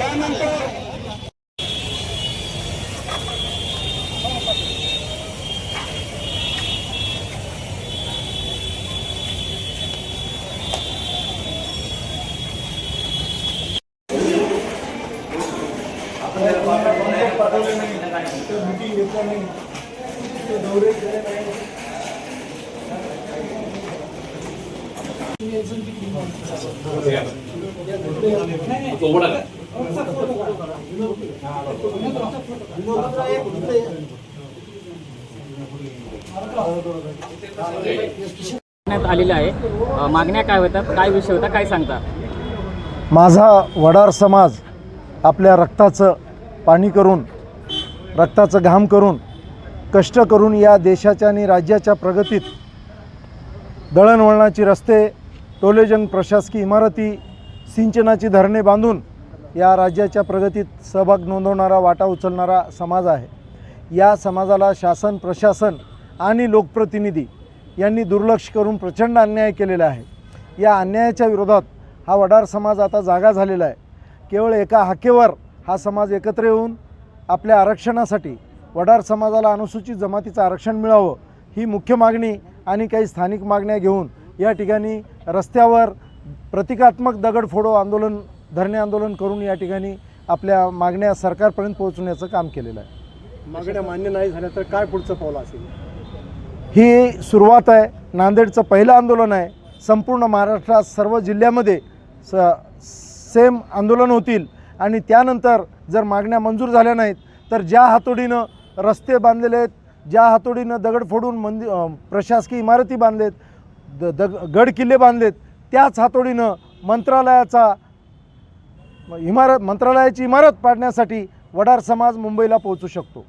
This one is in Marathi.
त्यानंतर मीटिंग घेतला नाही दौरे केले नाही आलेलं आहे. मागण्या काय होतात काय विषय होता? काय सांगता? माझा वडार समाज आपल्या रक्ताचं पाणी करून रक्ताचं घाम करून कष्ट करून या देशाच्या आणि राज्याच्या प्रगतीत दळणवळणाची रस्ते टोलेजंग प्रशासकीय इमारती सिंचनाची धरणे बांधून या राज्याच्या प्रगतीत सहभाग नोंदवणारा वाटा उचलणारा समाज आहे. या समाजाला शासन प्रशासन आणि लोकप्रतिनिधी यांनी दुर्लक्ष करून प्रचंड अन्याय केलेला आहे. या अन्यायाच्या विरोधात हा वडार समाज आता जागा झालेला आहे. केवळ एका हाकेवर हा समाज एकत्र येऊन आपल्या आरक्षणासाठी वडार समाजाला अनुसूचित जमातीचं आरक्षण मिळावं ही मुख्य मागणी आणि काही स्थानिक मागण्या घेऊन या ठिकाणी रस्त्यावर प्रतिकात्मक दगडफोडो आंदोलन धरणे आंदोलन करून या ठिकाणी आपल्या मागण्या सरकारपर्यंत पोहोचवण्याचं काम केलेलं आहे. मागण्या मान्य नाही झाल्या तर काय पुढचं पाऊल असेल? ही सुरुवात आहे. नांदेडचं पहिलं आंदोलन आहे. संपूर्ण महाराष्ट्रात सर्व जिल्ह्यामध्ये स सेम आंदोलन होतील. आणि त्यानंतर जर मागण्या मंजूर झाल्या नाहीत तर ज्या हातोडीनं रस्ते बांधलेले आहेत ज्या हातोडीनं दगड फोडून मंदि प्रशासकीय इमारती बांधलेत द दग गड किल्ले बांधलेत त्याच हातोडीनं मंत्रालयाचा इमारत मंत्रालयाची इमारत पाडण्यासाठी वडार समाज मुंबईला पोहोचू शकतो.